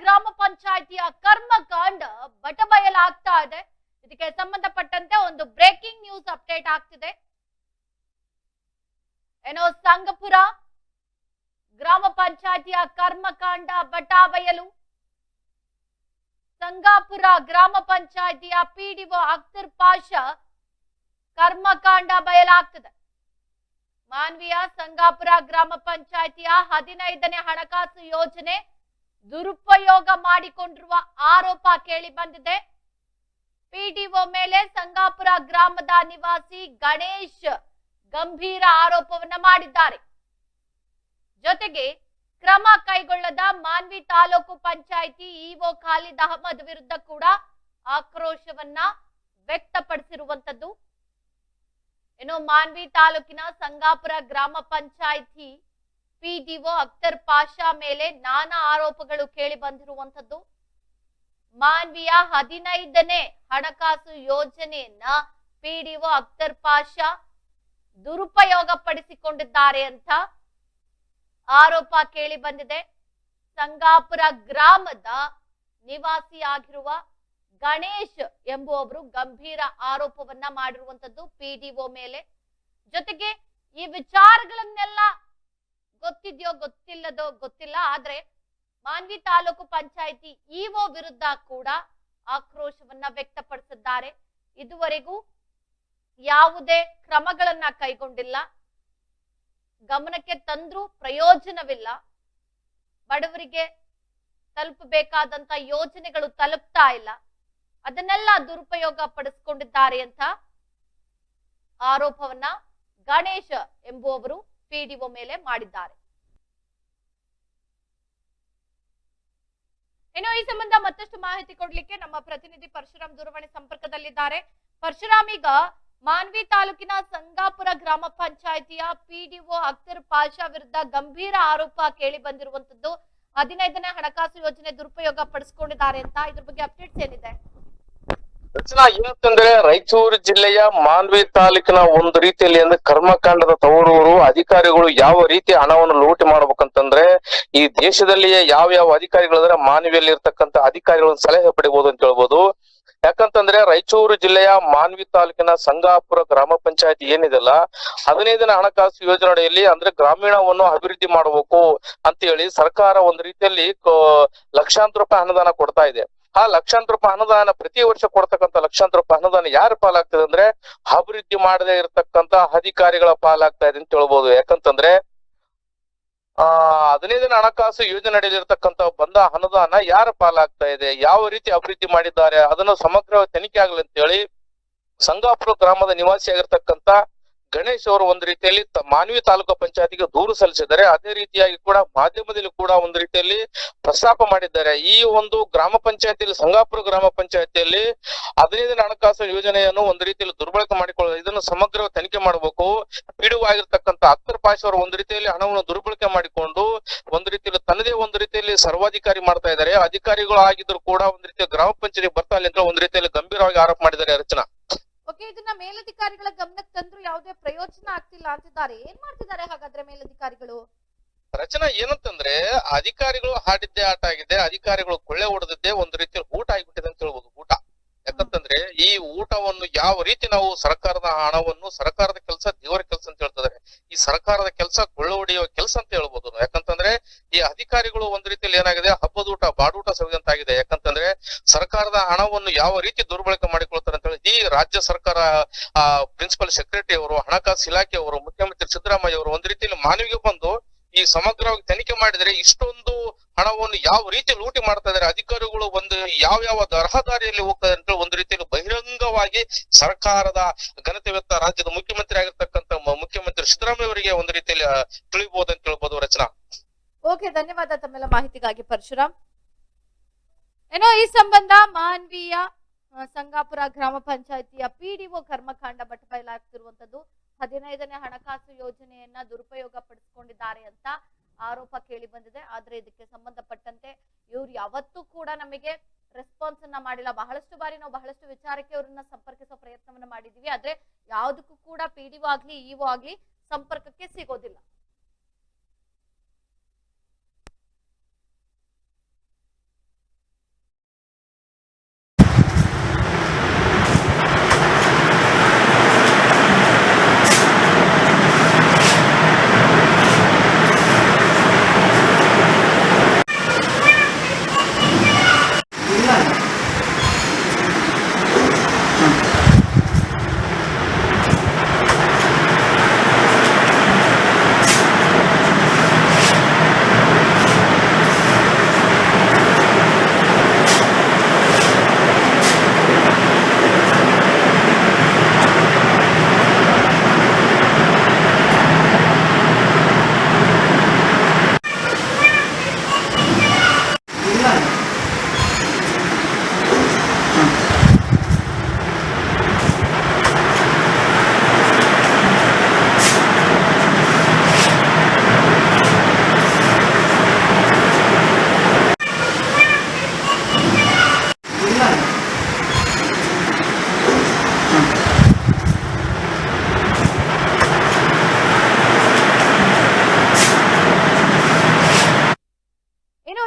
ಗ್ರಾಮ ಪಂಚಾಯಿತಿಯ ಕರ್ಮಕಾಂಡ ಬಟಬಯಲಾಗ್ತಾ ಇದೆ. ಇದಕ್ಕೆ ಸಂಬಂಧಪಟ್ಟಂತೆ ಒಂದು ಬ್ರೇಕಿಂಗ್ ನ್ಯೂಸ್ ಅಪ್ಡೇಟ್ ಆಗ್ತಿದೆ. ಏನೋ ಸಂಗಪುರ ಗ್ರಾಮ ಪಂಚಾಯಿತಿಯ ಕರ್ಮಕಾಂಡ ಬಟಾಬಯಲು ಸಂಗಾಪುರ ಗ್ರಾಮ ಪಂಚಾಯಿತಿಯ ಪಿಡಿಒ ಅಖ್ತರ್ ಪಾಷಾ ಕರ್ಮಕಾಂಡ ಬಯಲಾಗ್ತದೆ. ಮಾನ್ವಿಯ ಸಂಗಾಪುರ ಗ್ರಾಮ ಪಂಚಾಯಿತಿಯ ಹದಿನೈದನೇ ಹಣಕಾಸು ಯೋಜನೆ ದುರುಪಯೋಗ ಮಾಡಿಕೊಂಡಿರುವ ಆರೋಪ ಕೇಳಿ ಬಂದಿದೆ. ಪಿಡಿಒ ಮೇಲೆ ಸಂಗಾಪುರ ಗ್ರಾಮದ ನಿವಾಸಿ ಗಣೇಶ್ ಗಂಭೀರ ಆರೋಪವನ್ನ ಮಾಡಿದ್ದಾರೆ. ಜೊತೆಗೆ ಕ್ರಮ ಕೈಗೊಳ್ಳದ ಮಾನ್ವಿ ತಾಲೂಕು ಪಂಚಾಯಿತಿ ಇಒ ಖಾಲಿದ್ ಅಹಮದ್ ವಿರುದ್ಧ ಕೂಡ ಆಕ್ರೋಶವನ್ನ ವ್ಯಕ್ತಪಡಿಸಿರುವಂತದ್ದು. ಇನ್ನು ಮಾನ್ವಿ ತಾಲೂಕಿನ ಸಂಗಾಪುರ ಗ್ರಾಮ ಪಂಚಾಯಿತಿ ಪಿಡಿಒ ಅಖ್ತರ್ ಪಾಷಾ ಮೇಲೆ ನಾನಾ ಆರೋಪಗಳು ಕೇಳಿ ಬಂದಿರುವಂತದ್ದು ಮಾನ್ವಿಯ ಹದಿನೈದನೇ ಹಣಕಾಸು ಯೋಜನೆಯನ್ನ ಪಿಡಿಒ ಅಖ್ತರ್ ಪಾಷಾ ದುರುಪಯೋಗ ಪಡಿಸಿಕೊಂಡಿದ್ದಾರೆ ಅಂತ ಆರೋಪ ಕೇಳಿ ಬಂದಿದೆ. ಸಂಗಾಪುರ ಗ್ರಾಮದ ನಿವಾಸಿಯಾಗಿರುವ ಗಣೇಶ್ ಎಂಬುವವರು ಗಂಭೀರ ಆರೋಪವನ್ನ ಮಾಡಿರುವಂತದ್ದು ಪಿಡಿಒ ಮೇಲೆ. ಜೊತೆಗೆ ಈ ವಿಚಾರಗಳನ್ನೆಲ್ಲ ಗೊತ್ತಿದ್ಯೋ ಗೊತ್ತಿಲ್ಲದೋ ಗೊತ್ತಿಲ್ಲ, ಆದ್ರೆ ಮಾನ್ವಿ ತಾಲೂಕು ಪಂಚಾಯಿತಿ ಇಒ ವಿರುದ್ಧ ಕೂಡ ಆಕ್ರೋಶವನ್ನ ವ್ಯಕ್ತಪಡಿಸಿದ್ದಾರೆ. ಇದುವರೆಗೂ ಯಾವುದೇ ಕ್ರಮಗಳನ್ನ ಕೈಗೊಂಡಿಲ್ಲ. ಗಮನಕ್ಕೆ ತಂದ್ರೂ ಪ್ರಯೋಜನವಿಲ್ಲ. ಬಡವರಿಗೆ ತಲುಪಬೇಕಾದಂತ ಯೋಜನೆಗಳು ತಲುಪ್ತಾ ಇಲ್ಲ. ಅದನ್ನೆಲ್ಲ ದುರುಪಯೋಗ ಪಡಿಸ್ಕೊಂಡಿದ್ದಾರೆ ಅಂತ ಆರೋಪವನ್ನ ಗಣೇಶ ಎಂಬುವವರು ಪಿಡಿಒ ಮೇಲೆ ಮಾಡಿದ್ದಾರೆ. ಇನ್ನು ಈ ಸಂಬಂಧ ಮತ್ತಷ್ಟು ಮಾಹಿತಿ ಕೊಡ್ಲಿಕ್ಕೆ ನಮ್ಮ ಪ್ರತಿನಿಧಿ ಪರಶುರಾಮ್ ದೂರವಾಣಿ ಸಂಪರ್ಕದಲ್ಲಿದ್ದಾರೆ. ಪರಶುರಾಮ್, ಈಗ ಮಾನ್ವಿ ತಾಲೂಕಿನ ಸಂಗಾಪುರ ಗ್ರಾಮ ಪಂಚಾಯಿತಿಯ ಪಿಡಿಒ ಅಕ್ತರ್ ಪಾಷಾ ವಿರುದ್ಧ ಗಂಭೀರ ಆರೋಪ ಕೇಳಿ ಬಂದಿರುವಂತದ್ದು ಹದಿನೈದನೇ ಹಣಕಾಸು ಯೋಜನೆ ದುರುಪಯೋಗ ಪಡಿಸಿಕೊಂಡಿದ್ದಾರೆ ಅಂತ. ಇದ್ರ ಬಗ್ಗೆ ಅಪ್ಡೇಟ್ಸ್ ಏನಿದೆ? ರಚನಾ ಏನಂತಂದ್ರೆ ರಾಯಚೂರು ಜಿಲ್ಲೆಯ ಮಾನ್ವಿ ತಾಲೂಕಿನ ಒಂದು ರೀತಿಯಲ್ಲಿ ಅಂದ್ರೆ ಕರ್ಮಕಾಂಡದ ತವರೂರು, ಅಧಿಕಾರಿಗಳು ಯಾವ ರೀತಿ ಹಣವನ್ನು ಲೂಟಿ ಮಾಡ್ಬೇಕಂತಂದ್ರೆ ಈ ದೇಶದಲ್ಲಿಯೇ ಯಾವ ಯಾವ ಅಧಿಕಾರಿಗಳಂದ್ರೆ ಮಾನ್ವಿಯಲ್ಲಿ ಇರ್ತಕ್ಕಂತ ಅಧಿಕಾರಿಗಳನ್ನ ಸಲಹೆ ಪಡಿಬಹುದು ಅಂತ ಹೇಳ್ಬೋದು. ಯಾಕಂತಂದ್ರೆ ರಾಯಚೂರು ಜಿಲ್ಲೆಯ ಮಾನ್ವಿ ತಾಲೂಕಿನ ಸಂಗಾಪುರ ಗ್ರಾಮ ಪಂಚಾಯತ್ ಏನಿದೆಲ್ಲ ಹದಿನೈದನೇ ಹಣಕಾಸು ಯೋಜನೆ ಅಡಿಯಲ್ಲಿ ಅಂದ್ರೆ ಗ್ರಾಮೀಣವನ್ನು ಅಭಿವೃದ್ಧಿ ಮಾಡಬೇಕು ಅಂತ ಹೇಳಿ ಸರ್ಕಾರ ಒಂದು ರೀತಿಯಲ್ಲಿ ಲಕ್ಷಾಂತರ ರೂಪಾಯಿ ಅನುದಾನ ಕೊಡ್ತಾ ಇದೆ. ಆ ಲಕ್ಷಾಂತರ ರೂಪಾಯಿ ಅನುದಾನ ಪ್ರತಿ ವರ್ಷ ಕೊಡ್ತಕ್ಕಂಥ ಲಕ್ಷಾಂತರ ರೂಪಾಯಿ ಅನುದಾನ ಯಾರ ಪಾಲಾಗ್ತದೆ ಅಂದ್ರೆ ಅಭಿವೃದ್ಧಿ ಮಾಡದೇ ಇರತಕ್ಕಂತ ಅಧಿಕಾರಿಗಳ ಪಾಲಾಗ್ತಾ ಇದೆ ಅಂತ ಹೇಳ್ಬೋದು. ಯಾಕಂತಂದ್ರೆ, ಆ ಹದಿನೈದನೇ ಹಣಕಾಸು ಯೋಜನೆ ನಡೆಯಲಿರ್ತಕ್ಕಂಥ ಬಂದ ಅನುದಾನ ಯಾರ ಪಾಲಾಗ್ತಾ ಇದೆ, ಯಾವ ರೀತಿ ಅಭಿವೃದ್ಧಿ ಮಾಡಿದ್ದಾರೆ, ಅದನ್ನು ಸಮಗ್ರವಾಗಿ ತನಿಖೆ ಆಗಲಿ ಅಂತ ಹೇಳಿ ಸಂಗಾಪುರ ಗ್ರಾಮದ ನಿವಾಸಿಯಾಗಿರ್ತಕ್ಕಂತ ಗಣೇಶ್ ಅವರು ಒಂದು ರೀತಿಯಲ್ಲಿ ಮಾನ್ವಿ ತಾಲೂಕು ಪಂಚಾಯತಿಗೆ ದೂರು ಸಲ್ಲಿಸಿದ್ದಾರೆ. ಅದೇ ರೀತಿಯಾಗಿ ಕೂಡ ಮಾಧ್ಯಮದಲ್ಲಿ ಕೂಡ ಒಂದು ರೀತಿಯಲ್ಲಿ ಪ್ರಸ್ತಾಪ ಮಾಡಿದ್ದಾರೆ. ಈ ಒಂದು ಗ್ರಾಮ ಪಂಚಾಯತಿಯಲ್ಲಿ, ಸಂಗಾಪುರ ಗ್ರಾಮ ಪಂಚಾಯತಿಯಲ್ಲಿ ಹದಿನೈದನೇ ಹಣಕಾಸು ಯೋಜನೆಯನ್ನು ಒಂದು ರೀತಿಯಲ್ಲಿ ದುರ್ಬಳಕೆ ಮಾಡಿಕೊಳ್ಳ, ಇದನ್ನು ಸಮಗ್ರ ತನಿಖೆ ಮಾಡಬೇಕು. ಆಗಿರ್ತಕ್ಕಂಥ ಅಖ್ತರ್ ಪಾಷ್ ಅವರು ಒಂದು ರೀತಿಯಲ್ಲಿ ಹಣವನ್ನು ದುರ್ಬಳಕೆ ಮಾಡಿಕೊಂಡು ಒಂದು ರೀತಿಯಲ್ಲಿ ತನ್ನದೇ ಒಂದು ರೀತಿಯಲ್ಲಿ ಸರ್ವಾಧಿಕಾರಿ ಮಾಡ್ತಾ ಇದ್ದಾರೆ. ಅಧಿಕಾರಿಗಳು ಆಗಿದ್ರು ಕೂಡ ಒಂದು ರೀತಿಯ ಗ್ರಾಮ ಪಂಚಾಯತಿ ಬರ್ತಾ ಇಲ್ಲ ಅಂತ ಒಂದು ರೀತಿಯಲ್ಲಿ ಗಂಭೀರವಾಗಿ ಆರೋಪ ಮಾಡಿದ್ದಾರೆ ರಚನಾ. ಓಕೆ ಇದನ್ನ ಮೇಲಧಿಕಾರಿಗಳ ಗಮನಕ್ಕೆ ತಂದ್ರು ಯಾವುದೇ ಪ್ರಯೋಜನ ಆಗ್ತಿಲ್ಲ ಅಂತಿದ್ದಾರೆ. ಏನ್ ಮಾಡ್ತಿದ್ದಾರೆ ಹಾಗಾದ್ರೆ ಮೇಲಧಿಕಾರಿಗಳು? ರಚನಾ ಏನಂತಂದ್ರೆ, ಅಧಿಕಾರಿಗಳು ಹಾಡಿದ್ದೇ ಆಟ ಆಗಿದೆ, ಅಧಿಕಾರಿಗಳು ಕೊಳ್ಳೆ ಹೊಡೆದಿದ್ದೇ ಒಂದು ರೀತಿಯಲ್ಲಿ ಊಟ ಆಗಿಬಿಟ್ಟಿದೆ ಅಂತ ಹೇಳ್ಬೋದು, ಊಟ. ಯಾಕಂತಂದ್ರೆ ಈ ಊಟವನ್ನು ಯಾವ ರೀತಿ ನಾವು ಸರ್ಕಾರದ ಹಣವನ್ನು ಸರ್ಕಾರದ ಕೆಲಸ ದೇವರ ಕೆಲಸ ಅಂತ ಹೇಳ್ತಿದ್ದಾರೆ ಈ ಸರ್ಕಾರದ ಕೆಲಸ ಕೊಳ್ಳೆ ಕೆಲಸ ಅಂತ ಹೇಳ್ಬೋದು ಯಾಕಂತಂದ್ರೆ ಈ ಅಧಿಕಾರಿಗಳು ಒಂದ್ ರೀತಿಯಲ್ಲಿ ಏನಾಗಿದೆ, ಹಬ್ಬದ ಊಟ, ಬಾಡೂಟ ಸವಿದಂತಾಗಿದೆ ಯಾಕಂತಂದ್ರೆ ಸರ್ಕಾರದ ಹಣವನ್ನು ಯಾವ ರೀತಿ ದುರ್ಬಳಕೆ ಮಾಡಿಕೊಳ್ತಾರೆ ಅಂತ ಹೇಳಿ, ಈ ರಾಜ್ಯ ಸರ್ಕಾರ, ಆ ಪ್ರಿನ್ಸಿಪಲ್ ಸೆಕ್ರೆಟರಿ ಅವರು, ಹಣಕಾಸು ಇಲಾಖೆ ಅವರು ಮುಖ್ಯಮಂತ್ರಿ ಸಿದ್ದರಾಮಯ್ಯ ಅವರು ಒಂದ್ ರೀತಿಯಲ್ಲಿ ಮಾನವಿಗೆ ಬಂದು ಈ ಸಮಗ್ರವಾಗಿ ತನಿಖೆ ಮಾಡಿದರೆ ಇಷ್ಟೊಂದು ಹಣವನ್ನು ಯಾವ ರೀತಿ ಲೂಟಿ ಮಾಡ್ತಾ ಇದ್ದಾರೆ, ಅಧಿಕಾರಿಗಳು ಒಂದು ಯಾವ ಯಾವ ರಹದಾರಿಯಲ್ಲಿ ಹೋಗ್ತಾರೆ ಅಂತ ಒಂದು ರೀತಿಯಲ್ಲಿ ಬಹಿರಂಗವಾಗಿ ಸರ್ಕಾರದ ಘನತೆವೆತ್ತ ರಾಜ್ಯದ ಮುಖ್ಯಮಂತ್ರಿ ಆಗಿರ್ತಕ್ಕಂಥ ಮುಖ್ಯಮಂತ್ರಿ ಸಿದ್ದರಾಮಯ್ಯ ಅವರಿಗೆ ಒಂದು ರೀತಿಯಲ್ಲಿ ತಿಳಿಬಹುದು ಅಂತ ಹೇಳ್ಬೋದು ರಚನಾ. ಓಕೆ, ಧನ್ಯವಾದ ತಮ್ಮೆಲ್ಲ ಮಾಹಿತಿಗಾಗಿ, ಪರಶುರಾಮ್. ಏನೋ ಈ ಸಂಬಂಧ ಮಾನ್ವೀಯ ಸಂಗಾಪುರ ಗ್ರಾಮ ಪಂಚಾಯತಿಯ ಪಿಡಿಒ ಕರ್ಮಕಾಂಡ ಬಟಬಯಲಾಗ್ತಿರುವಂತದ್ದು ಹದಿನೈದನೇ ಹಣಕಾಸು ಯೋಜನೆಯನ್ನ ದುರುಪಯೋಗ ಪಡಿಸ್ಕೊಂಡಿದ್ದಾರೆ ಅಂತ ಆರೋಪ ಕೇಳಿ ಬಂದಿದೆ. ಆದ್ರೆ ಇದಕ್ಕೆ ಸಂಬಂಧಪಟ್ಟಂತೆ ಇವ್ರು ಯಾವತ್ತೂ ಕೂಡ ನಮಗೆ ರೆಸ್ಪಾನ್ಸ್ ಅನ್ನ ಮಾಡಿಲ್ಲ. ಬಹಳಷ್ಟು ಬಾರಿ ನಾವು ಬಹಳಷ್ಟು ವಿಚಾರಕ್ಕೆ ಅವ್ರನ್ನ ಸಂಪರ್ಕಿಸೋ ಪ್ರಯತ್ನವನ್ನ ಮಾಡಿದೀವಿ. ಆದ್ರೆ ಯಾವುದಕ್ಕೂ ಕೂಡ ಪಿಡಿಒ ಆಗ್ಲಿ ಇಒ ಆಗ್ಲಿ ಸಂಪರ್ಕಕ್ಕೆ ಸಿಗೋದಿಲ್ಲ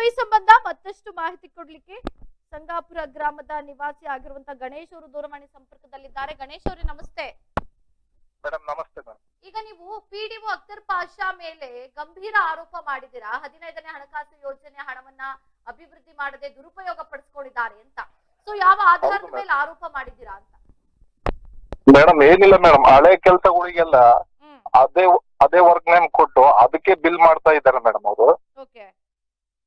ಈ ಸಂಬಂಧ ಮತ್ತಷ್ಟು ಮಾಹಿತಿ ಕೊಡ್ಲಿಕ್ಕೆ ಸಂಗಾಪುರ ಗ್ರಾಮದ ನಿವಾಸಿ ಆಗಿರುವಂತಹ ಗಣೇಶ್ ಅವರು ದೂರವಾಣಿ ಸಂಪರ್ಕದಲ್ಲಿದ್ದಾರೆ. ಗಣೇಶ್ ಅವರೇ ನಮಸ್ತೆ. ನಮಸ್ತೆ ಈಗ ನೀವು ಪಿಡಿಒ ಅಖ್ತರ್ ಪಾಷಾ ಮೇಲೆ ಗಂಭೀರ ಆರೋಪ ಮಾಡಿದಿರಾ ಹದಿನೈದನೇ ಹಣಕಾಸು ಯೋಜನೆ ಹಣವನ್ನ ಅಭಿವೃದ್ಧಿ ಮಾಡದೆ ದುರುಪಯೋಗ ಪಡಿಸ್ಕೊಂಡಿದ್ದಾರೆ ಅಂತ. ಸೊ ಯಾವ ಆಧಾರದ ಮೇಲೆ ಆರೋಪ ಮಾಡಿದ್ದೀರಾ ಅಂತ? ಮೇಡಮ್ ಏನಿಲ್ಲ ಮೇಡಮ್ ಹಳೆ ಕೆಲಸಗಳಿಗೆಲ್ಲ ಅದೇ ಅದೇ ವರ್ಕ್ ನೇಮ್ ಕೊಟ್ಟು ಅದಕ್ಕೆ ಬಿಲ್ ಮಾಡ್ತಾ ಇದ್ದಾರೆ ಮೇಡಮ್ ಅವರು.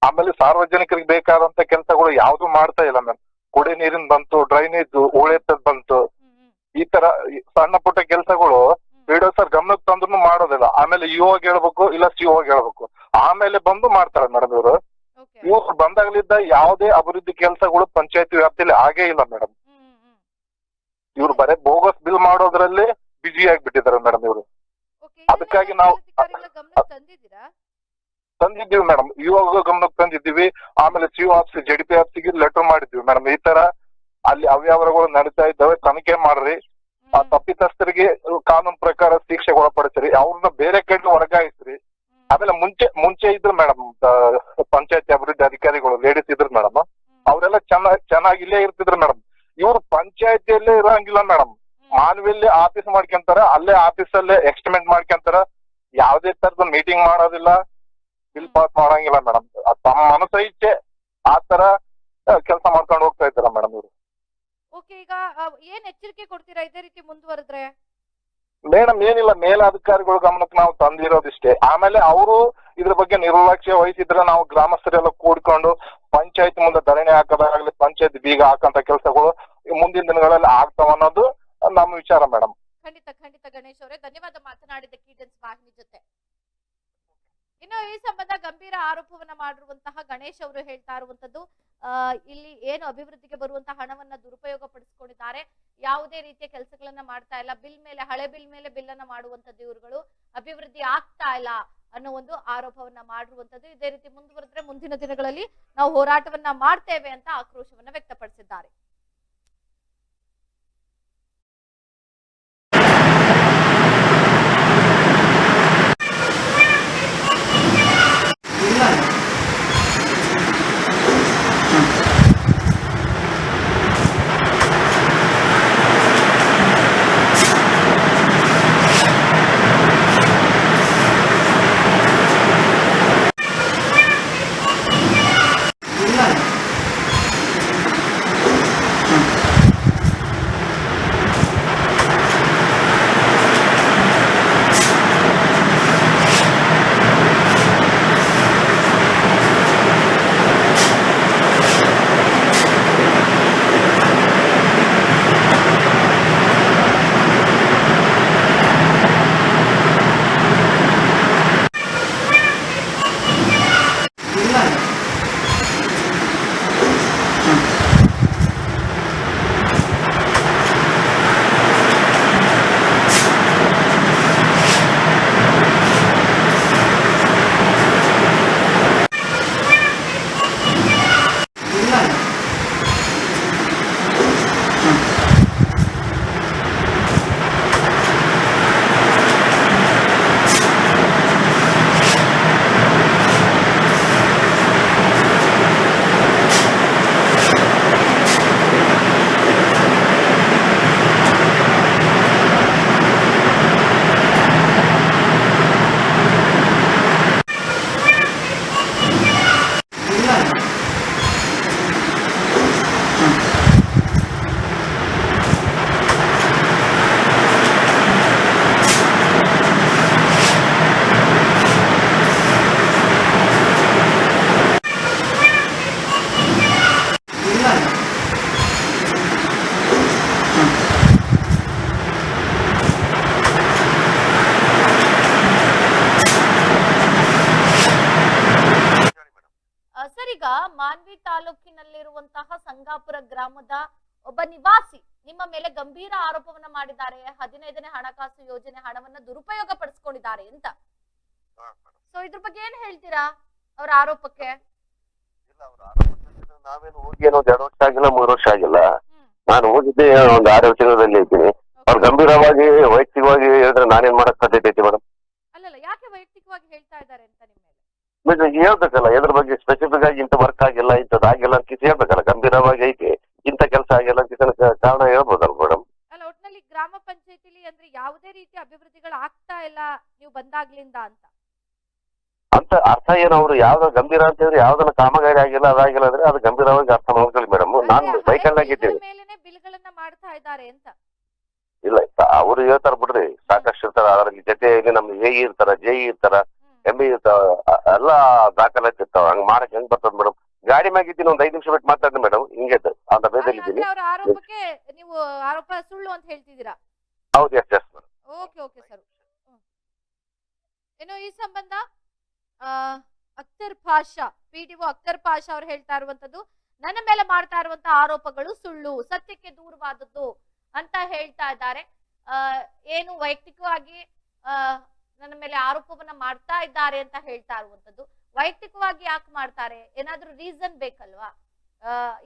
ಆಮೇಲೆ ಸಾರ್ವಜನಿಕರಿಗೆ ಬೇಕಾದಂತ ಕೆಲಸಗಳು ಯಾವ್ದು ಮಾಡ್ತಾ ಇಲ್ಲ ಮ್ಯಾಮ್ ಕುಡಿ ನೀರಿನ ಬಂತು ಡ್ರೈನೇಜ್ ಉಳೆತ್ತದ್ ಬಂತು. ಈ ತರ ಸಣ್ಣ ಪುಟ್ಟ ಕೆಲಸಗಳು ವಿಡಿಯೋ ಸರ್ ಗಮನಕ್ಕೆ ತಂದ್ರು ಮಾಡೋದಿಲ್ಲ. ಆಮೇಲೆ ಇಒ ಹೇಳ್ಬೇಕು ಇಲ್ಲ ಸಿಒ ಹೇಳ್ಬೇಕು. ಆಮೇಲೆ ಬಂದು ಮಾಡ್ತಾರೆ ಮೇಡಮ್ ಇವರು. ಇವ್ರು ಬಂದಾಗಲಿದ್ದ ಯಾವುದೇ ಅಭಿವೃದ್ಧಿ ಕೆಲಸಗಳು ಪಂಚಾಯತಿ ವ್ಯಾಪ್ತಿಯಲ್ಲಿ ಆಗೇ ಇಲ್ಲ ಮೇಡಮ್ ಇವ್ರು ಬರೇ ಬೋಗಸ್ ಬಿಲ್ ಮಾಡೋದ್ರಲ್ಲಿ ಬಿಜಿ ಆಗಿಬಿಟ್ಟಿದ್ದಾರೆ ಮೇಡಮ್ ಇವರು. ಅದಕ್ಕಾಗಿ ನಾವು- ತಂದಿದ್ದೀವಿ ಮೇಡಮ್ ಇವಾಗ ಗಮನಕ್ಕೆ ತಂದಿದ್ದೀವಿ. ಆಮೇಲೆ C office J D P ಆಫೀಸ್ಗೆ ಲೆಟರ್ ಮಾಡಿದ್ವಿ ಮೇಡಮ್ ಈ ತರ ಅಲ್ಲಿ ಅವ್ಯವಹಾರಗಳು ನಡೀತಾ ಇದ್ದಾವೆ. ತನಿಖೆ ಮಾಡ್ರಿ. ಆ ತಪ್ಪಿತಸ್ಥರಿಗೆ ಕಾನೂನು ಪ್ರಕಾರ ಶಿಕ್ಷೆ ಒಳಪಡಿಸ್ರಿ. ಅವ್ರನ್ನ ಬೇರೆ ಕಡೆ ವರ್ಗಾಯಿಸ್ರಿ. ಆಮೇಲೆ ಮುಂಚೆ ಮುಂಚೆ ಇದ್ರು ಮೇಡಮ್ ಪಂಚಾಯತಿ ಅಭಿವೃದ್ಧಿ ಅಧಿಕಾರಿಗಳು ಲೇಡೀಸ್ ಇದ್ರು ಮೇಡಮ್ ಅವರೆಲ್ಲ ಚೆನ್ನಾಗಿ ಚೆನ್ನಾಗಿ ಇಲ್ಲೇ ಇರ್ತಿದ್ರು ಮೇಡಮ್ ಇವ್ರು ಪಂಚಾಯತಿಯಲ್ಲೇ ಇರಂಗಿಲ್ಲ ಮೇಡಮ್. ಮಾನವಿಯಲ್ಲಿ ಆಫೀಸ್ ಮಾಡ್ಕೊಂತಾರ. ಅಲ್ಲೇ ಆಫೀಸಲ್ಲೇ ಎಕ್ಸ್ಟಿಮೇಟ್ ಮಾಡ್ಕೊಂತಾರ. ಯಾವುದೇ ತರದ ಮೀಟಿಂಗ್ ಮಾಡೋದಿಲ್ಲ. ಬಿಲ್ ಪಾಸ್ ಮಾಡಂಗಿಲ್ಲ ಮೇಡಮ್. ತಮ್ಮ ಮನಸ್ಸ ಇಚ್ಛೆ ಆ ತರ ಕೆಲಸ ಮಾಡ್ಕೊಂಡು ಹೋಗ್ತಾ ಇದ್ದಾರ ಮೇಡಮ್ ಇವರು? ಓಕೆ ಈಗ ಏನ್ ಎಚ್ಚರಿಕೆ ಕೊಡ್ತೀರಾ ಇದೇ ರೀತಿ ಮುಂದುವರೆದ್ರೆ? ಮೇಡಮ್ ಏನಿಲ್ಲ ಮೇಲಾಧಿಕಾರಿಗಳ ಗಮನಕ್ಕೆ ನಾವು ತಂದಿರೋದಿಷ್ಟೇ. ಆಮೇಲೆ ಅವರು ಇದ್ರ ಬಗ್ಗೆ ನಿರ್ಲಕ್ಷ್ಯ ವಹಿಸಿದ್ರೆ ನಾವು ಗ್ರಾಮಸ್ಥರೆಲ್ಲ ಕೂಡ್ಕೊಂಡು ಪಂಚಾಯತ್ ಮುಂದೆ ಧರಣಿ ಹಾಕೋದಾಗ್ಲಿ ಪಂಚಾಯತ್ ಬೀಗ ಹಾಕಂತ ಕೆಲಸಗಳು ಮುಂದಿನ ದಿನಗಳಲ್ಲಿ ಆಗ್ತಾವ ಅನ್ನೋದು ನಮ್ಮ ವಿಚಾರ ಮೇಡಮ್. ಖಂಡಿತ ಖಂಡಿತ ಗಣೇಶ್ ಅವರೇ. ಧನ್ಯವಾದ ಮಾತನಾಡಿದ್ದಕ್ಕೆ ಜೊತೆ. ಇನ್ನು ಈ ಸಂಬಂಧ ಗಂಭೀರ ಆರೋಪವನ್ನ ಮಾಡಿರುವಂತಹ ಗಣೇಶ್ ಅವರು ಹೇಳ್ತಾ ಇರುವಂತದ್ದು ಇಲ್ಲಿ ಏನು ಅಭಿವೃದ್ಧಿಗೆ ಬರುವಂತಹ ಹಣವನ್ನ ದುರುಪಯೋಗ ಪಡಿಸ್ಕೊಂಡಿದ್ದಾರೆ ಯಾವುದೇ ರೀತಿಯ ಕೆಲಸಗಳನ್ನ ಮಾಡ್ತಾ ಇಲ್ಲ. ಬಿಲ್ ಮೇಲೆ, ಹಳೆ ಬಿಲ್ ಮೇಲೆ ಬಿಲ್ ಅನ್ನ ಮಾಡುವಂತದ್ದು ಇವರುಗಳು. ಅಭಿವೃದ್ಧಿ ಆಗ್ತಾ ಇಲ್ಲ ಅನ್ನೋ ಒಂದು ಆರೋಪವನ್ನ ಮಾಡಿರುವಂತದ್ದು ಇದೇ ರೀತಿ ಮುಂದುವರೆದ್ರೆ ಮುಂದಿನ ದಿನಗಳಲ್ಲಿ ನಾವು ಹೋರಾಟವನ್ನ ಮಾಡ್ತೇವೆ ಅಂತ ಆಕ್ರೋಶವನ್ನ ವ್ಯಕ್ತಪಡಿಸಿದ್ದಾರೆ. ಮಾನ್ವಿ ತಾಲೂಕಿನಲ್ಲಿರುವಂತಹ ಸಂಗಾಪುರ ಗ್ರಾಮದ ಒಬ್ಬ ನಿವಾಸಿ ನಿಮ್ಮ ಮೇಲೆ ಗಂಭೀರ ಆರೋಪವನ್ನ ಮಾಡಿದ್ದಾರೆ. ಹದಿನೈದನೇ ಹಣಕಾಸು ಯೋಜನೆ ಹಣವನ್ನ ದುರುಪಯೋಗ ಪಡಿಸ್ಕೊಂಡಿದ್ದಾರೆ ಅಂತ. ಸೊ ಇದ್ರ ಬಗ್ಗೆ ಏನ್ ಹೇಳ್ತೀರಾ ಅವರ ಆರೋಪಕ್ಕೆ? ನಾವೇನು ಹೋಗಿ ಏನೋ ಒಂದ್ ಎರಡು ವರ್ಷ ಆಗಿಲ್ಲ ಮೂರು ವರ್ಷ ಆಗಿಲ್ಲ. ನಾನು ಹೋಗಿದ್ದೆ ಒಂದು ಆರು ತಿಂಗಳಲ್ಲಿ ಇದ್ದೀನಿ. ಅವ್ರು ಗಂಭೀರವಾಗಿ ವೈಯಕ್ತಿಕವಾಗಿ ಹೇಳಿದ್ರೆ ನಾನೇನ್ ಮಾಡಕ್ ಸಾಧ್ಯತೆ ಐತಿ ಮೇಡಮ್ ಅಲ್ಲಲ್ಲ ಯಾಕೆ ವೈಯಕ್ತಿಕವಾಗಿ ಹೇಳ್ತಾ ಇದ್ದಾರೆ ಅಂತ ನಿಮ್ಮ ಮೇಲೆ ಮತ್ತೆ ಹೇಳ್ಬೇಕಲ್ಲ ಇದ್ರ ಬಗ್ಗೆ ಸ್ಪೆಸಿಫಿಕ್ ಆಗಿ ಇಂಥ ವರ್ಕ್ ಆಗಿಲ್ಲ ಇಂಥದ್ದು ಆಗಿಲ್ಲ ಅಂತ ಕಿಸಿ ಹೇಳ್ಬೇಕಲ್ಲ ಗಂಭೀರವಾಗಿ ಐತಿ ಇಂಥ ಕೆಲಸ ಆಗಿಲ್ಲ ಅಂತ ಕಿಸಿ ಕಾರಣ ಹೇಳ್ಬೋದಲ್ಲ ಮೇಡಮ್ ಅಲ್ಲ ಒಟ್ನಲ್ಲಿ ಗ್ರಾಮ ಪಂಚಾಯತಿಲಿ ಅಂದ್ರೆ ಯಾವುದೇ ರೀತಿ ಅಭಿವೃದ್ಧಿಗಳು ಆಗ್ತಾ ಇಲ್ಲ ನೀವು ಬಂದಾಗ್ಲಿಂದ ಅಂತ ಅಂತ ಅರ್ಥ ಏನು? ಅವ್ರು ಯಾವ್ದು ಗಂಭೀರ ಅಂತ ಹೇಳಿದ್ರೆ ಯಾವ್ದನ್ನ ಕಾಮಗಾರಿ ಆಗಿಲ್ಲ ಅದಾಗಿಲ್ಲ ಅಂದ್ರೆ ಅದು ಗಂಭೀರವಾಗಿ ಅರ್ಥ ಮಾಡ್ಕೊಳ್ಳಿ ಮೇಡಮ್. ನಾನು ಸೈಕಲ್ ಮೇಲೆನೆ ಬಿಲ್ಗಳನ್ನ ಮಾಡ್ತಾ ಇದ್ದಾರೆ ಅಂತ. ಇಲ್ಲ ಅವ್ರು ಹೇಳ್ತಾರ ಬಿಡ್ರಿ ಸಾಕಷ್ಟು ಇರ್ತಾರ. ಅದ್ರ ಜೊತೆಯಲ್ಲಿ ನಮ್ ಎ ಇರ್ತಾರ ಜೆ ಇರ್ತಾರ ಎಂ ಇರ್ತಾವ ಎಲ್ಲಾ ದಾಖಲಾತಿ ಇರ್ತಾವ. ಹಂಗ್ ಮಾಡಕ್ ಹೆಂಗ್ ಬರ್ತದ ಮೇಡಮ್? ಗಾಡಿ ಮ್ಯಾಗಿದ್ದೀನಿ ಒಂದ್ ಐದ್ ನಿಮಿಷ ಬಿಟ್ಟು ಮಾತಾಡ್ತೀನಿ ಮೇಡಮ್. ಹಿಂಗೆ ಅಂತ ಬೇದಲ್ಲಿ ಇದ್ದೀನಿ. ಅವರ ಆರೋಪಕ್ಕೆ ನೀವು ಆರೋಪ ಸುಳ್ಳು ಅಂತ ಹೇಳ್ತಿದ್ದೀರಾ? ಹೌದು yes yes madam okay okay sir. ಏನು ಈ ಸಂಬಂಧ? ಅಖ್ತರ್ ಪಾಷಾ ಒ ಅಖ್ತರ್ ಪಾಷಾ ಅವ್ರು ಹೇಳ್ತಾ ಇರುವಂತದ್ದು ನನ್ನ ಮೇಲೆ ಮಾಡ್ತಾ ಇರುವಂತ ಆರೋಪಗಳು ಸುಳ್ಳು, ಸತ್ಯಕ್ಕೆ ದೂರವಾದದ್ದು ಅಂತ ಹೇಳ್ತಾ ಇದ್ದಾರೆ. ಏನು ವೈಯಕ್ತಿಕವಾಗಿ ನನ್ನ ಮೇಲೆ ಆರೋಪವನ್ನ ಮಾಡ್ತಾ ಇದ್ದಾರೆ ಅಂತ ಹೇಳ್ತಾ ಇರುವಂತದ್ದು ವೈಯಕ್ತಿಕವಾಗಿ ಯಾಕೆ ಮಾಡ್ತಾರೆ? ಏನಾದ್ರೂ ರೀಸನ್ ಬೇಕಲ್ವಾ?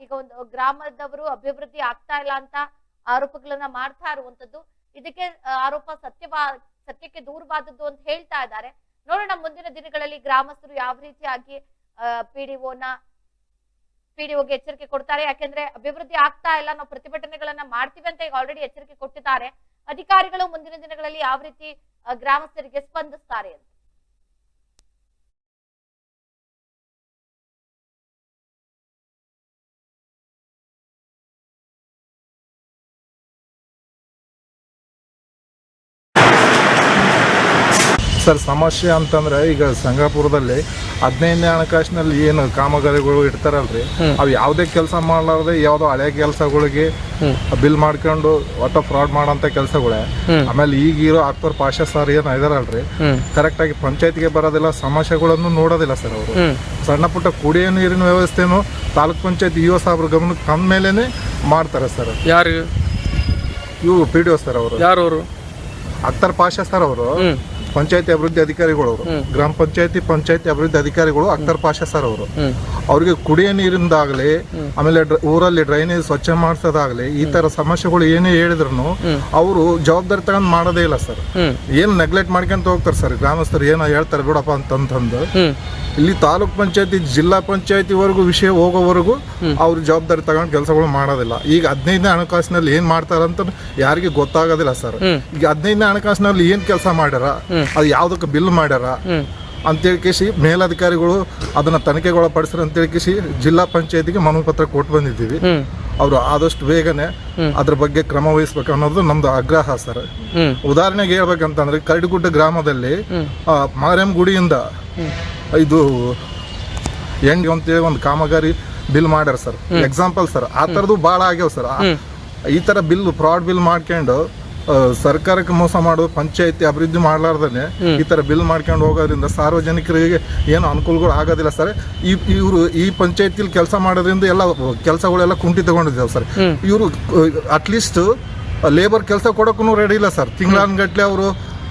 ಈಗ ಒಂದು ಗ್ರಾಮದವರು ಅಭಿವೃದ್ಧಿ ಆಗ್ತಾ ಇಲ್ಲ ಅಂತ ಆರೋಪಗಳನ್ನ ಮಾಡ್ತಾ ಇರುವಂತದ್ದು ಇದಕ್ಕೆ ಆರೋಪ ಸತ್ಯವಾ, ಸತ್ಯಕ್ಕೆ ದೂರವಾದದ್ದು ಅಂತ ಹೇಳ್ತಾ ಇದ್ದಾರೆ. ನೋಡೋಣ, ಮುಂದಿನ ದಿನಗಳಲ್ಲಿ ಗ್ರಾಮಸ್ಥರು ಯಾವ ರೀತಿಯಾಗಿ ಪಿಡಿಒನ ಪಿಡಿಒಗೆ ಎಚ್ಚರಿಕೆ ಕೊಡ್ತಾರೆ? ಯಾಕೆಂದ್ರೆ ಅಭಿವೃದ್ಧಿ ಆಗ್ತಾ ಇಲ್ಲ, ನಾವು ಪ್ರತಿಭಟನೆಗಳನ್ನ ಮಾಡ್ತೀವಿ ಅಂತ ಈಗ ಆಲ್ರೆಡಿ ಎಚ್ಚರಿಕೆ ಕೊಟ್ಟಿದ್ದಾರೆ. ಅಧಿಕಾರಿಗಳು ಮುಂದಿನ ದಿನಗಳಲ್ಲಿ ಯಾವ ರೀತಿ ಗ್ರಾಮಸ್ಥರಿಗೆ ಸ್ಪಂದಿಸ್ತಾರೆ ಅಂತ. ಸರ್ ಸಮಸ್ಯೆ ಅಂತಂದ್ರೆ ಈಗ ಸಂಗಾಪುರದಲ್ಲಿ ಹದಿನೈದನೇ ಹಣಕಾಸಿನಲ್ಲಿ ಏನು ಕಾಮಗಾರಿಗಳು ಇಡ್ತಾರಲ್ರಿ ಅವು ಯಾವುದೇ ಕೆಲಸ ಮಾಡಲಾರ್ದೆ ಯಾವ್ದೋ ಹಳೆ ಕೆಲಸಗಳಿಗೆ ಬಿಲ್ ಮಾಡ್ಕೊಂಡು ಒಟ್ಟ ಫ್ರಾಡ್ ಮಾಡೋಂಥ ಕೆಲಸಗಳೇ. ಆಮೇಲೆ ಈಗಿರೋ ಅಕ್ಬರ್ ಪಾಶ ಸರ್ ಏನು ಇದಾರಲ್ರಿ ಕರೆಕ್ಟಾಗಿ ಪಂಚಾಯತ್ಗೆ ಬರೋದಿಲ್ಲ ಸಮಸ್ಯೆಗಳನ್ನು ನೋಡೋದಿಲ್ಲ ಸರ್ ಅವರು. ಸಣ್ಣ ಪುಟ್ಟ ಕುಡಿಯೋ ನೀರಿನ ವ್ಯವಸ್ಥೆನು ತಾಲೂಕ್ ಪಂಚಾಯತ್ ಇಒ ಸಾಬ್ರ ಗಮನಕ್ಕೆ ತಂದ ಮೇಲೇನೆ ಮಾಡ್ತಾರೆ ಸರ್. ಯಾರು? ಇವು ಪಿ ಡಿ ಒ ಸರ್ ಅವರು. ಯಾರು ಅವರು ಅಕ್ತರ್ ಪಾಷಾ ಸರ್ ಅವರು. ಪಂಚಾಯತಿ ಅಭಿವೃದ್ಧಿ ಅಧಿಕಾರಿಗಳು ಅವರು ಗ್ರಾಮ ಪಂಚಾಯತಿ ಪಂಚಾಯತಿ ಅಭಿವೃದ್ಧಿ ಅಧಿಕಾರಿಗಳು ಅಖ್ತರ್ ಪಾಷಾ ಸರ್ ಅವರು. ಅವರಿಗೆ ಕುಡಿಯ ನೀರಿಂದಾಗಲಿ ಆಮೇಲೆ ಊರಲ್ಲಿ ಡ್ರೈನೇಜ್ ಸ್ವಚ್ಛ ಮಾಡಿಸೋದಾಗಲಿ ಈ ತರ ಸಮಸ್ಯೆಗಳು ಏನೇ ಹೇಳಿದ್ರು ಅವರು ಜವಾಬ್ದಾರಿ ತಗೊಂಡ್ ಮಾಡೋದೇ ಇಲ್ಲ ಸರ್. ಏನ್ ಏನು ನೆಗ್ಲೆಕ್ಟ್ ಮಾಡ್ಕೊಂತ ಹೋಗ್ತಾರೆ ಸರ್ ಗ್ರಾಮಸ್ಥರು ಏನೋ ಹೇಳ್ತಾರೆ ಬಿಡಪ್ಪ ಅಂತಂತಂದು. ಇಲ್ಲಿ ತಾಲೂಕ್ ಪಂಚಾಯತಿ ಜಿಲ್ಲಾ ಪಂಚಾಯತಿವರೆಗೂ ವಿಷಯ ಹೋಗೋವರೆಗೂ ಅವ್ರು ಜವಾಬ್ದಾರಿ ತಗೊಂಡು ಕೆಲಸಗಳು ಮಾಡೋದಿಲ್ಲ. ಈಗ ಹದಿನೈದನೇ ಹಣಕಾಸಿನಲ್ಲಿ ಏನ್ ಮಾಡ್ತಾರಂತ ಯಾರಿಗೆ ಗೊತ್ತಾಗೋದಿಲ್ಲ ಸರ್. ಈಗ ಹದಿನೈದನೇ ಹಣಕಾಸಿನಲ್ಲಿ ಏನ್ ಕೆಲಸ ಮಾಡ್ಯಾರ? ಅದು ಯಾವುದಕ್ಕೆ ಬಿಲ್ ಮಾಡ್ಯಾರ ಅಂತ ಅಂತೇಳಿ ಕೇಸಿ ಮೇಲಧಿಕಾರಿಗಳು ಅದನ್ನ ತನಿಖೆಗೊಳಪಡಿಸ್ರ ಅಂತೇಳಿ ಕೇಸಿ ಜಿಲ್ಲಾ ಪಂಚಾಯತಿಗೆ ಮನವಿ ಪತ್ರ ಕೊಟ್ಟು ಬಂದಿದ್ದೀವಿ. ಅವರು ಆದಷ್ಟು ಬೇಗನೆ ಅದ್ರ ಬಗ್ಗೆ ಕ್ರಮ ವಹಿಸ್ಬೇಕು ಅನ್ನೋದು ನಮ್ದು ಆಗ್ರಹ ಸರ್. ಉದಾಹರಣೆಗೆ ಹೇಳ್ಬೇಕಂತಂದ್ರೆ ಕರಡಿಗುಡ್ಡ ಗ್ರಾಮದಲ್ಲಿ ಆ, ಮಾರಿಯಮ್ಮ ಗುಡಿಯಿಂದ ಇದು ಹೆಂಗ್ ಅಂತೇಳಿ ಒಂದು ಕಾಮಗಾರಿ ಬಿಲ್ ಮಾಡ್ಯಾರ ಸರ್. ಎಕ್ಸಾಂಪಲ್ ಸರ್ ಆ ಥರದ್ದು ಭಾಳ ಆಗ್ಯಾವ ಸರ್. ಈ ಥರ ಬಿಲ್ ಫ್ರಾಡ್ ಬಿಲ್ ಮಾಡ್ಕೊಂಡು ಸರ್ಕಾರಕ್ಕೆ ಮೋಸ ಮಾಡೋದು ಪಂಚಾಯತಿ ಅಭಿವೃದ್ಧಿ ಮಾಡ್ಲಾರ್ದೇ ಈ ತರ ಬಿಲ್ ಮಾಡ್ಕೊಂಡು ಹೋಗೋದ್ರಿಂದ ಸಾರ್ವಜನಿಕರಿಗೆ ಏನು ಅನುಕೂಲಗಳು ಆಗೋದಿಲ್ಲ ಸರ್. ಈ ಇವರು ಈ ಪಂಚಾಯತಿಲಿ ಕೆಲಸ ಮಾಡೋದ್ರಿಂದ ಎಲ್ಲ ಕೆಲಸಗಳೆಲ್ಲ ಕುಂಠಿತಗೊಂಡಿದ್ದಾವೆ ಸರ್. ಇವರು ಅಟ್ಲೀಸ್ಟ್ ಲೇಬರ್ ಕೆಲಸ ಕೊಡೋಕ್ಕೂ ರೆಡಿ ಇಲ್ಲ ಸರ್. ತಿಂಗಳಾನ್ಗಟ್ಲೆ ಅವರು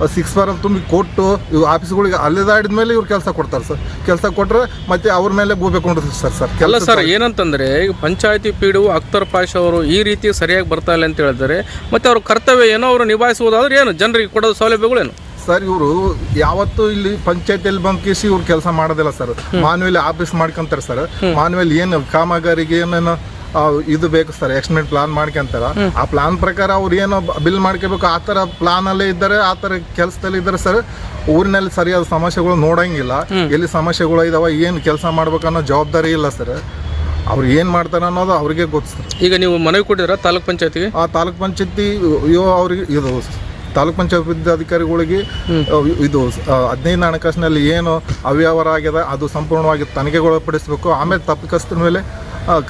ಸಿಕ್ಸ್ ಫಾರಮ್ ತುಂಬಿ ಕೊಟ್ಟು ಇವು ಆಫೀಸ್ಗಳಿಗೆ ಅಲ್ಲಿದಾಡಿದ ಮೇಲೆ ಇವ್ರು ಕೆಲಸ ಕೊಡ್ತಾರೆ ಸರ್. ಕೆಲಸ ಕೊಟ್ಟರೆ ಮತ್ತೆ ಅವ್ರ ಮೇಲೆ ಗೋಬೇಕು ಸರ್ ಸರ್. ಅಲ್ಲ ಕೆಲಸ ಸರ್ ಏನಂತಂದ್ರೆ ಈಗ ಪಂಚಾಯತಿ ಪೀಡು ಅಖ್ತರ್ ಪಾಷ ಅವರು ಈ ರೀತಿ ಸರಿಯಾಗಿ ಬರ್ತಾ ಇಲ್ಲ ಅಂತ ಹೇಳಿದರೆ ಮತ್ತೆ ಅವ್ರ ಕರ್ತವ್ಯ ಏನೋ ಅವರು ನಿಭಾಯಿಸುವುದಾದ್ರೆ ಏನು? ಜನರಿಗೆ ಕೊಡೋ ಸೌಲಭ್ಯಗಳೇನು ಸರ್ ಇವರು ಯಾವತ್ತೂ ಇಲ್ಲಿ ಪಂಚಾಯತಿಯಲ್ಲಿ ಬಂಕಿಸಿ ಕೇಸಿ ಇವ್ರು ಕೆಲಸ ಮಾಡೋದಿಲ್ಲ ಸರ್. ಮಾನ್ಯಲಿ ಆಫೀಸ್ ಮಾಡ್ಕೊಂತಾರೆ ಸರ್. ಮಾನ್ಯಲಿ ಏನು ಕಾಮಗಾರಿಗೆ ಏನೇನು ಇದು ಬೇಕು ಸರ್ ಎಕ್ಸ್ಟೆಂಡ್ ಪ್ಲಾನ್ ಮಾಡ್ಕೊಂತಾರ ಆ ಪ್ಲಾನ್ ಪ್ರಕಾರ ಅವ್ರು ಏನು ಬಿಲ್ ಮಾಡ್ಕೋಬೇಕು ಆ ಥರ ಪ್ಲಾನ್ ಅಲ್ಲೇ ಇದ್ದಾರೆ ಆ ಥರ ಕೆಲಸದಲ್ಲಿ ಇದ್ದಾರೆ ಸರ್. ಊರಿನಲ್ಲಿ ಸರಿಯಾದ ಸಮಸ್ಯೆಗಳು ನೋಡಂಗಿಲ್ಲ. ಎಲ್ಲಿ ಸಮಸ್ಯೆಗಳು ಇದಾವ ಏನು ಕೆಲಸ ಮಾಡ್ಬೇಕು ಅನ್ನೋ ಜವಾಬ್ದಾರಿ ಇಲ್ಲ ಸರ್. ಅವ್ರು ಏನು ಮಾಡ್ತಾರೆ ಅನ್ನೋದು ಅವ್ರಿಗೆ ಗೊತ್ತು ಸರ್. ಈಗ ನೀವು ಮನವಿ ಕೊಟ್ಟಿದ್ರ ತಾಲೂಕ್ ಪಂಚಾಯತಿಗೆ? ಆ ತಾಲೂಕ್ ಪಂಚಾಯತಿ ಇವು ಅವ್ರಿಗೆ ಇದು ತಾಲೂಕ್ ಪಂಚಾಯತ್ ಅಧಿಕಾರಿಗಳಿಗೆ ಇದು ಹದಿನೈದು ಹಣಕಾಸಿನಲ್ಲಿ ಏನು ಅವ್ಯವಹಾರ ಆಗ್ಯದ ಅದು ಸಂಪೂರ್ಣವಾಗಿ ತನಿಖೆಗೊಳಪಡಿಸಬೇಕು. ಆಮೇಲೆ ತಪ್ಪಿತಸ್ಥರ ಮೇಲೆ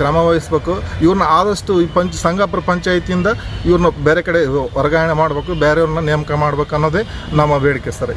ಕ್ರಮ ವಹಿಸ್ಬೇಕು. ಇವ್ರನ್ನ ಆದಷ್ಟು ಈ ಪಂಚ ಸಂಘಪುರ ಪಂಚಾಯತಿಯಿಂದ ಇವ್ರನ್ನ ಬೇರೆ ಕಡೆ ವರ್ಗಾವಣೆ ಮಾಡಬೇಕು ಬೇರೆಯವ್ರನ್ನ ನೇಮಕ ಮಾಡಬೇಕು ಅನ್ನೋದೇ ನಮ್ಮ ಬೇಡಿಕೆ ಸರ್.